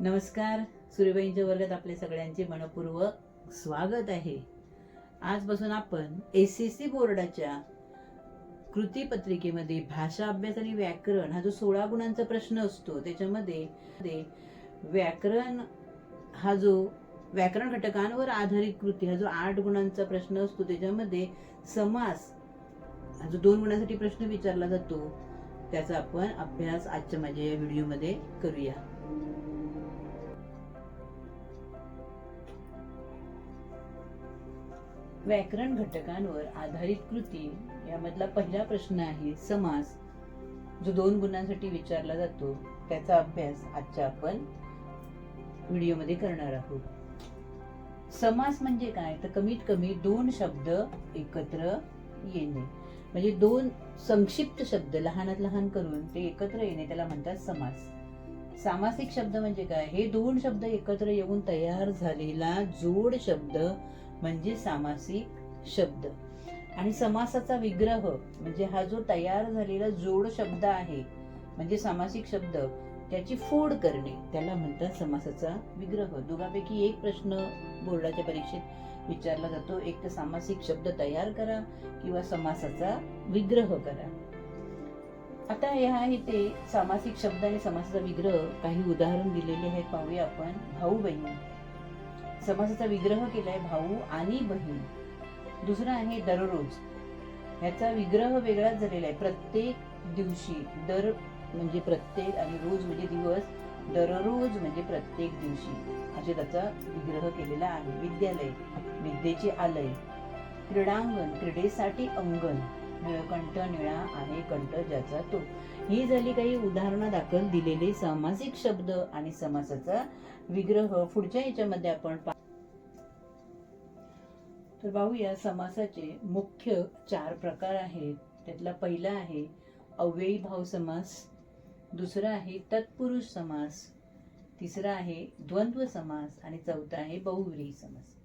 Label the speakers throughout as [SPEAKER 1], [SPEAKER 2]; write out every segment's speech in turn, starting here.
[SPEAKER 1] नमस्कार सूर्यबाईंच्या वर्गात आपले सगळ्यांचे मनपूर्वक स्वागत आहे. आजपासून आपण एस एस सी बोर्डाच्या कृती पत्रिकेमध्ये भाषा अभ्यास आणि व्याकरण हा जो सोळा गुणांचा प्रश्न असतो त्याच्यामध्ये व्याकरण हा जो व्याकरण घटकांवर आधारित कृती हा जो आठ गुणांचा प्रश्न असतो त्याच्यामध्ये समास हा जो दोन गुणांसाठी प्रश्न विचारला जातो त्याचा आपण अभ्यास आजच्या माझ्या या व्हिडिओमध्ये करूया. व्याकरण घटकांवर आधारित कृती यामधला पहिला प्रश्न आहे समास जो दोन गुणांसाठी विचारला जातो. त्याचा अभ्यास आजच्या आपण व्हिडिओमध्ये करणार आहोत. समास म्हणजे काय? तर कमीत कमी दोन शब्द एकत्र येणे. म्हणजे दोन संक्षिप्त शब्द लहानात लहान करून ते एकत्र येणे त्याला म्हणतात समास. सामासिक शब्द म्हणजे काय? हे दोन शब्द एकत्र येऊन तयार झालेला जोड शब्द म्हणजे सामासिक शब्द. आणि समासाचा विग्रह म्हणजे हा जो तयार झालेला जोड शब्द आहे म्हणजे सामासिक शब्द त्याची फोड करणे त्याला म्हणतात समासाचा विग्रह. दोघांपैकी एक प्रश्न बोर्डाच्या परीक्षेत विचारला जातो. एक तर सामासिक शब्द तयार करा किंवा समासाचा विग्रह करा. आता ह्या इथे सामासिक शब्द आणि समासाचा विग्रह काही उदाहरण दिलेले आहेत. पाहूया आपण भाऊ बहिणी समासाचा विग्रह केलाय भाऊ आणि बहीण. दुसरा आहे दररोज. ह्याचा विग्रह वेगळाच झालेला आहे. प्रत्येक दिवशी दर म्हणजे प्रत्येक आणि रोज म्हणजे दिवस दररोज म्हणजे प्रत्येक दिवशी असे त्याचा विग्रह केलेला आहे. विद्यालय विद्येचे आलय. क्रीडांगण क्रीडेसाठी अंगण. निळकंठ निळा आहे कंठ ज्याचा तो ही झाली काही उदाहरणं दाखल दिलेले सामासिक शब्द आणि समासाचा विग्रह. पुढच्या याच्यामध्ये आपण तर पाहूया समासाचे मुख्य चार प्रकार आहेत. त्यातला पहिला आहे अव्ययी भाव समास दुसरा आहे तत्पुरुष समास तिसरा आहे द्वंद्व समास आणि चौथा आहे बहुव्रीही समास.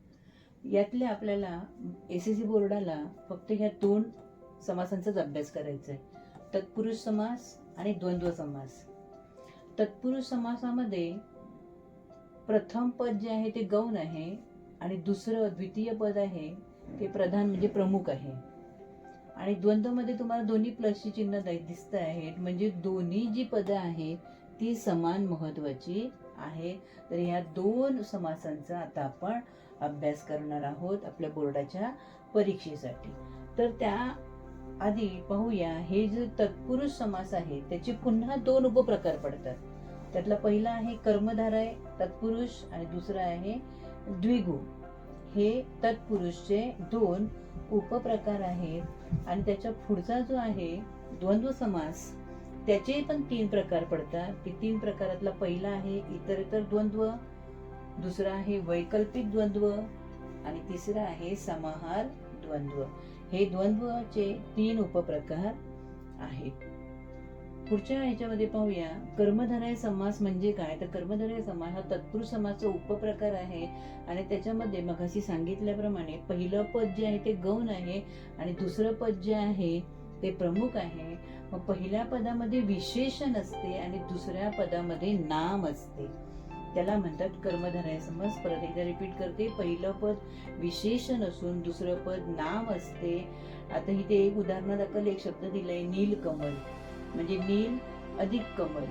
[SPEAKER 1] यातल्या आपल्याला एस एस सी बोर्डाला फक्त ह्या दोन समासांचाच अभ्यास करायचा आहे. तत्पुरुष समास आणि द्वंद्व समास. तत्पुरुष समासामध्ये प्रथम पद जे आहे ते गौण आहे आणि दुसरं द्वितीय पद आहे ते प्रधान म्हणजे प्रमुख आहे. आणि द्वंद्वमध्ये तुम्हाला दोन्ही प्लसची चिन्ह दिसत आहेत. म्हणजे दोन्ही जी पदं आहेत ती समान महत्वाची आहे. तर ह्या दोन समासांचा आता आपण अभ्यास करणार आहोत आपल्या बोर्डाच्या परीक्षेसाठी. तर त्या आधी पाहूया हे जे तत्पुरुष समास आहे त्याचे पुन्हा दोन उपप्रकार पडतात. त्यातला पहिला आहे कर्मधारय तत्पुरुष आणि दुसरा आहे द्विगु. हे तत्पुरुषचे दोन उपप्रकार आहेत आणि त्याच्या पुढचा जो आहे द्वंद्व समास त्याचे पण तीन प्रकार पडतात. ते तीन प्रकारातला पहिला आहे इतरेतर द्वंद्व दुसरा आहे वैकल्पिक द्वंद्व आणि तिसरा आहे समाहार द्वंद्व. हे द्वंद्वचे तीन उपप्रकार आहेत. पुढच्या ह्याच्यामध्ये पाहूया कर्मधारय समास म्हणजे काय? तर कर्मधारय समास हा तत्पुरुष समासचा उपप्रकार आहे. आणि त्याच्यामध्ये मगाशी सांगितल्याप्रमाणे पहिलं पद जे आहे ते गौण आहे आणि दुसरं पद जे आहे ते प्रमुख आहे. मग पहिल्या पदामध्ये विशेषण असते आणि दुसऱ्या पदामध्ये नाम असते. त्याला म्हणतात कर्मधारय समास परत एकदा रिपीट करते. पहिलं पद विशेषण असून दुसरं पद नाम असते. आता इथे एक उदाहरणादाखल एक शब्द दिलाय नीलकमल म्हणजे नील अधिक कमल.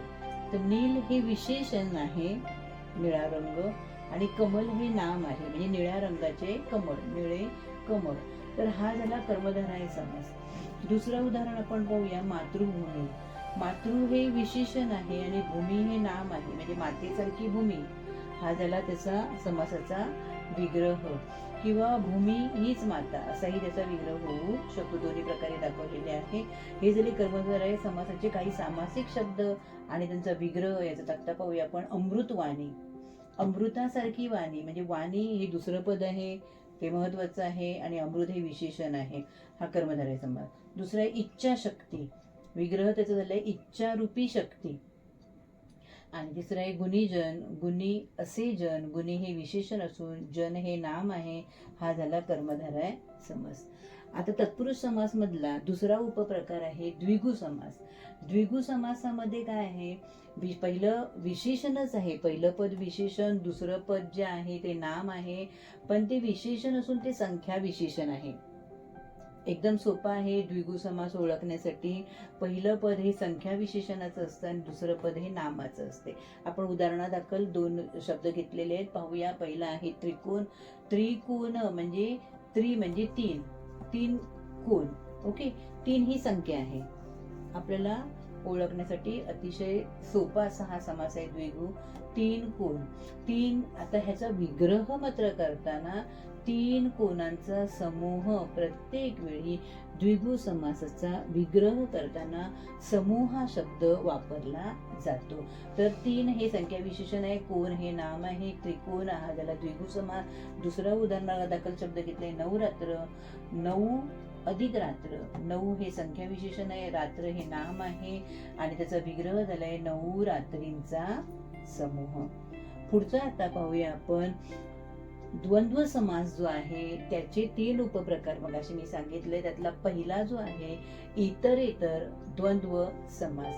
[SPEAKER 1] तर नील हे विशेषण आहे निळा रंग. आणि कमल हे नाम आहे. म्हणजे निळ्या रंगाचे कमळ निळे कमळ. तर हा झाला कर्मधाराय समास दुसरं उदाहरण आपण पाहूया मातृभूमी. मातृ हे विशेषण आहे आणि भूमी हे नाम आहे. म्हणजे मातेसारखी भूमी हा झाला त्याचा समासाचा विग्रह. किंवा भूमी हीच माता असाही त्याचा विग्रह होऊ शकतो. दोन्ही प्रकारे दाखवलेले आहे. हे झाले कर्मधारय समासाचे काही सामासिक शब्द आणि त्यांचा विग्रह याचा तक्ता पाहूया आपण. अमृतवाणी अमृतासारखी वाणी म्हणजे वाणी हे दुसरं पद आहे ते महत्वाचं आहे आणि अमृत हे विशेषण आहे. हा कर्मधारय समास दुसरा आहे इच्छाशक्ती. विग्रह त्याचा झालं इच्छारूपी शक्ती. आणि तिसरं आहे गुणीजन गुणी असे जन गुणी हे विशेषण असून जन हे नाम आहे हा झाला कर्मधाराय समास. आता तत्पुरुष समास मधला दुसरा उपप्रकार आहे द्विगु समास. द्विगु समासामध्ये काय आहे? पहिलं विशेषणच आहे. पहिलं पद विशेषण दुसरं पद जे आहे ते नाम आहे पण ते विशेषण असून ते संख्या विशेषण आहे. एकदम सोपं आहे द्विगु समास ओळखण्यासाठी. पहिलं पद हे संख्या विशेषणाचं असतं आणि दुसरं पद हे नामाचं असते. आपण उदाहरणादाखल दोन शब्द घेतलेले आहेत. पाहूया. पहिला आहे त्रिकोण. त्रिकोण म्हणजे त्रि म्हणजे तीन. तीन कोण? ओके? तीन ही संख्या आहे. आपल्याला ओळखण्यासाठी अतिशय सोपा असा हा समास आहे द्विगु. तीन कोण? तीन आता ह्याचा विग्रह मात्र करताना तीन कोणांचा समूह प्रत्येक वेळी द्विगु समासाचा विग्रह करताना समूह हा शब्द वापरला जातो. तर तीन हे संख्या विशेषण आहे कोण हे नाम आहे त्रिकोण हा ज्याला द्विगु समास. दुसरा उदाहरणादाखल शब्द घेतले नवरात्र नऊ अधिक रात्र. नऊ हे संख्या विशेषण आहे रात्र हे नाम आहे आणि त्याचा विग्रह झालाय नऊ रात्रींचा समूह. पुढचा आता पाहूया आपण. द्वंद्व समास जो आहे त्याचे तीन उपप्रकार मग मी सांगितले त्यातला पहिला जो आहे इतरेतर द्वंद्व समास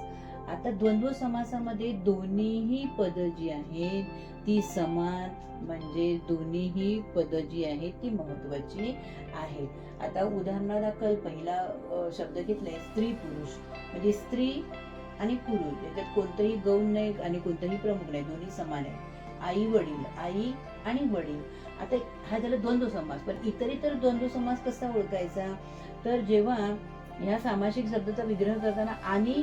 [SPEAKER 1] आता द्वंद्व समासामध्ये दोन्हीही पद जी आहेत ती समान म्हणजे दोन्हीही पद जी आहेत ती महत्वाची आहेत. आता उदाहरणादाखल पहिला शब्द घेतलाय स्त्री पुरुष म्हणजे स्त्री आणि पुरुष याच्यात कोणतंही गौण नाही आणि कोणतंही प्रमुख नाही दोन्ही समान आहे आई वडील आई आणि वडील. आता हा झाला द्वंद्व समास. पण इतर इतर द्वंद्व समास कसा ओळखायचा? तर जेव्हा ह्या सामासिक शब्दाचा विग्रह करताना आणि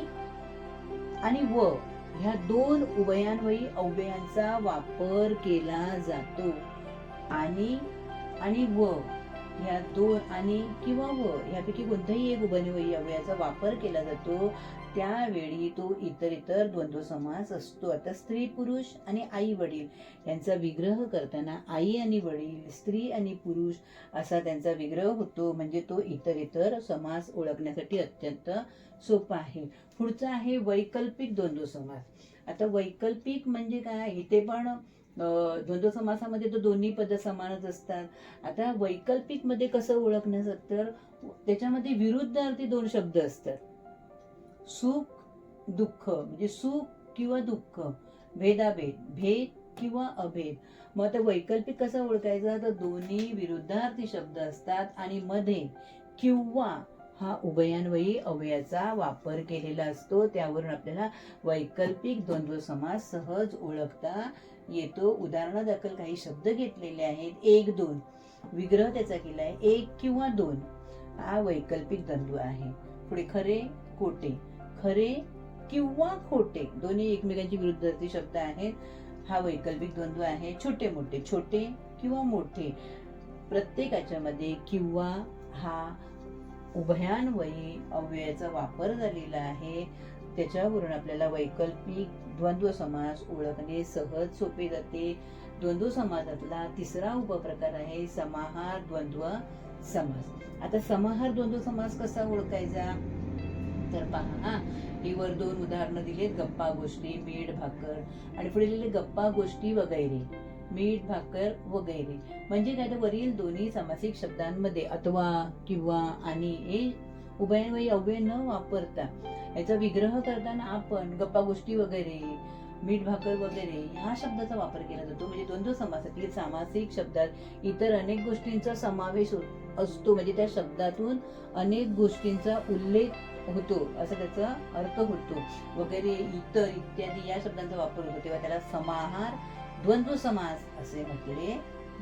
[SPEAKER 1] आणि व ह्या दोन उभयान्वयी अव्ययांचा वापर केला जातो. आणि आणि व ह्या दोन आणि किंवा व ह्यापैकी कोणताही एक उभयन्वयी अव्ययाचा वापर केला जातो. त्यावेळी तो इतर इतर द्वंद्व समास असतो. आता स्त्री पुरुष आणि आई वडील यांचा विग्रह करताना आई आणि वडील स्त्री आणि पुरुष असा त्यांचा विग्रह होतो. म्हणजे तो इतर इतर समास ओळखण्यासाठी अत्यंत सोपा आहे. पुढचा आहे वैकल्पिक द्वंद्व समास आता वैकल्पिक म्हणजे काय? इथे पण द्वंद्व समासामध्ये तर दोन्ही पद समानच असतात. आता वैकल्पिकमध्ये कसं ओळखण्याचं तर त्याच्यामध्ये विरुद्ध अर्थी दोन शब्द असतात. सुख दुःख म्हणजे सुख किंवा दुःख भेदाभेद भेद किंवा अभेद. मग ते वैकल्पिक कसा ओळखायचा? तर दोन्ही विरुद्धार्थी शब्द असतात आणि मध्ये किंवा हा उभयान्वयी अवयाचा वापर केलेला असतो. त्यावरून आपल्याला वैकल्पिक द्वंद्व समास सहज ओळखता येतो. उदाहरणादाखल काही शब्द घेतलेले आहेत. एक दोन. विग्रह त्याचा केलाय. एक किंवा दोन. हा वैकल्पिक द्वंद्व आहे. पुढे खरे खोटे. खरे किंवा खोटे दोन्ही एकमेकांची विरुद्धार्थी शब्द आहेत. हा वैकल्पिक द्वंद्व आहे. छोटे मोठे छोटे किंवा मोठे. प्रत्येकाच्या मध्ये किंवा हा उभयान्वयी अव्ययाचा वापर झालेला आहे. त्याच्यावरून आपल्याला वैकल्पिक द्वंद्व समास ओळखणे सहज सोपे जाते. द्वंद्व समासातला तिसरा उपप्रकार आहे समाहार द्वंद्व समास. आता समाहार द्वंद्व समास कसा ओळखायचा? तर पहा हा. ही वर दोन उदाहरणं दिलीत गप्पा गोष्टी मीठ भाकर. आणि पुढे लिहिले गप्पा गोष्टी वगैरे. मीठ भाकर वगैरे. म्हणजे काय तर वरील दोन्ही समासिक शब्दांमध्ये अथवा किंवा आणि हे उभयवयी अव्यय न वापरता याचा विग्रह करताना आपण गप्पा गोष्टी वगैरे मीठ भाकर वगैरे ह्या शब्दाचा वापर केला जातो. म्हणजे द्वंद्व समासातील सामासिक शब्दात इतर अनेक गोष्टींचा समावेश असतो. म्हणजे त्या शब्दातून अनेक गोष्टींचा उल्लेख होतो असं त्याचा अर्थ होतो. वगैरे इतर इत्यादी या शब्दांचा वापर होतो. तेव्हा त्याला समाहार द्वंद्व समास असे म्हटले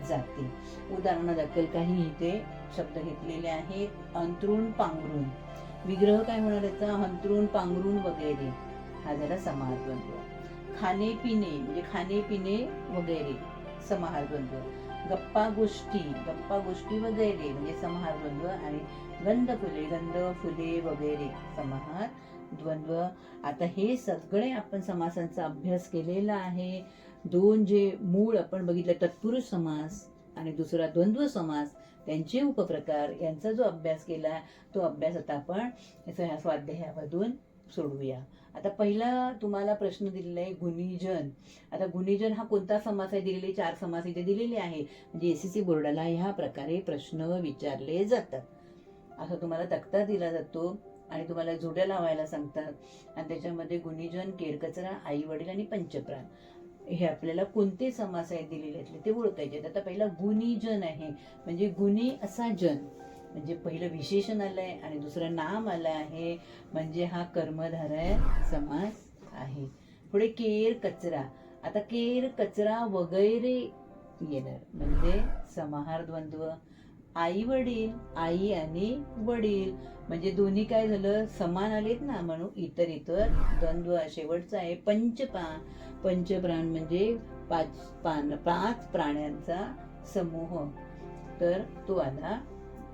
[SPEAKER 1] जाते. उदाहरणादाखल काही इथे शब्द घेतलेले आहेत अंतरुण पांघरून विग्रह काय होणार याचा अंतरुण पांघरून वगैरे. हा झाला समाहार द्वंद्व. खाणे पिणे म्हणजे खाणे पिणे वगैरे समाहार द्वंद्व. गप्पा गोष्टी गप्पा गोष्टी वगैरे म्हणजे समाहार द्वंद्व आणि गंध फुले गंध फुले वगैरे समाहार द्वंद्व. आता हे सगळे आपण समासांचा अभ्यास केलेला आहे. दोन जे मूळ आपण बघितलं तत्पुरुष समास आणि दुसरा द्वंद्व समास त्यांचे उपप्रकार यांचा जो अभ्यास केला तो अभ्यास आता आपण ह्या स्वाध्यायामधून सोडवूया. आता पहिला तुम्हाला प्रश्न दिलेला आहे गुणीजन. आता गुणीजन हा कोणता समास आहे? दिलेले चार समास इथे दिलेले आहे. म्हणजे एस सी बोर्डाला ह्या प्रकारे प्रश्न विचारले जातात. असा तुम्हाला तक्ता दिला जातो आणि तुम्हाला जोड्या लावायला सांगतात. आणि त्याच्यामध्ये गुणीजन केरकचरा आई वडील आणि पंचप्राण. हे आपल्याला कोणते समास आहेत दिलेले आहेत? ते ओळखायचे आता पहिला गुणीजन आहे. म्हणजे गुणी असा जन. म्हणजे पहिलं विशेषण आलं आहे आणि दुसरं नाम आलं आहे. म्हणजे हा कर्मधारय समास आहे. पुढे केर कचरा आता केर कचरा वगैरे येणार. म्हणजे समाहार द्वंद्व आई वडील आई आणि वडील. म्हणजे दोन्ही काय झालं? समान आलेत ना म्हणून इतर इतर. द्वंद्व शेवटचा आहे. पंचपा पंचप्राण म्हणजे पाच पान पाच प्राण्यांचा समूह. तर तो आला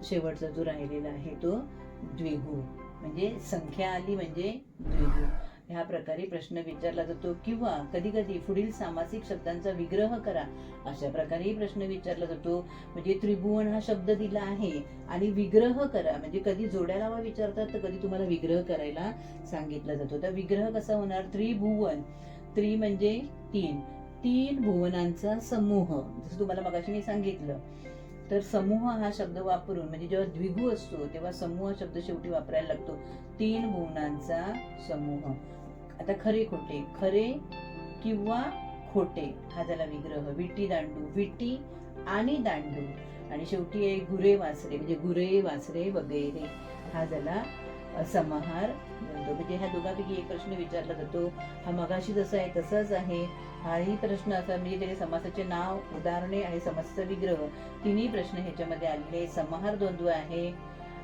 [SPEAKER 1] शेवटचा जो राहिलेला आहे तो द्विगु. म्हणजे संख्या आली म्हणजे द्विगु. ह्या प्रकारे प्रश्न विचारला जातो किंवा कधी कधी पुढील सामासिक शब्दांचा विग्रह करा. अशा प्रकारेही प्रश्न विचारला जातो. म्हणजे त्रिभुवन हा शब्द दिला आहे आणि विग्रह करा. म्हणजे कधी जोड्या लावा विचारतात तर कधी तुम्हाला विग्रह करायला सांगितला जातो. तर विग्रह कसा होणार? त्रिभुवन. त्रि म्हणजे तीन. तीन भुवनांचा समूह. जसं तुम्हाला मगाशी मी सांगितलं. तर समूह हा शब्द वापरून म्हणजे जेव्हा द्विगु असतो तेव्हा समूह शब्द शेवटी वापरायला लागतो. तीन भुवनांचा समूह. आता खरे खोटे. खरे किंवा खोटे हा झाला विग्रह. विटी दांडू. विटी आणि दांडू. आणि शेवटी आहे गुरे वासरे म्हणजे गुरे वासरे वगैरे. हा झाला समाहार बनतो म्हणजे ह्या दोघांपैकी एक प्रश्न विचारला जातो. हा मगाशी जसा आहे तसाच आहे. हाही प्रश्न असा म्हणजे त्याने समासाचे नाव उदाहरणे आणि समासाचा विग्रह तिन्ही प्रश्न ह्याच्यामध्ये आलेले समाहार द्वंद्व आहे.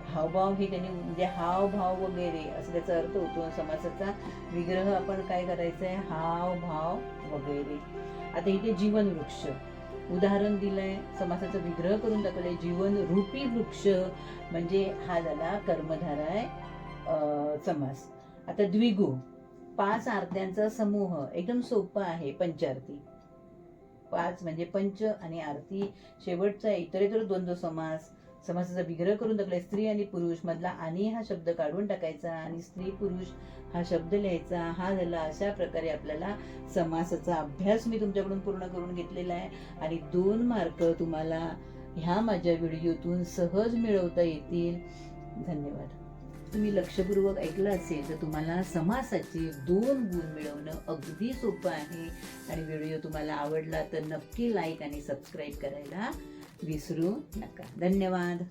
[SPEAKER 1] हावभाव हे त्यांनी म्हणजे हावभाव वगैरे असं त्याचा अर्थ होतो. समासाचा विग्रह आपण काय करायचं आहे? हावभाव वगैरे. आता इथे जीवन वृक्ष. उदाहरण दिलंय. समासाचा विग्रह करून दाखवलंय. जीवन रूपी वृक्ष. म्हणजे हा झाला कर्मधाराय समास आता द्विगु पाच आरत्यांचा समूह एकदम सोपा आहे पंचारती. पाच म्हणजे पंच आणि आरती शेवटचा इतरेतर द्वंद्व समास. समासाचा विग्रह करून टाकलाय स्त्री आणि पुरुष मधला आणि हा शब्द काढून टाकायचा आणि स्त्री पुरुष हा शब्द लिहायचा. हा झाला अशा प्रकारे आपल्याला समासाचा अभ्यास मी तुमच्याकडून पूर्ण करून घेतलेला आहे. आणि दोन मार्क तुम्हाला ह्या माझ्या व्हिडिओतून सहज मिळवता येतील. धन्यवाद. तुम्ही लक्षपूर्वक ऐकलं असेल तर तुम्हाला समासाचे दोन गुण मिळवणं अगदी सोपं आहे. आणि व्हिडिओ तुम्हाला आवडला तर नक्की लाईक आणि सबस्क्राईब करायला विसरू नका. धन्यवाद.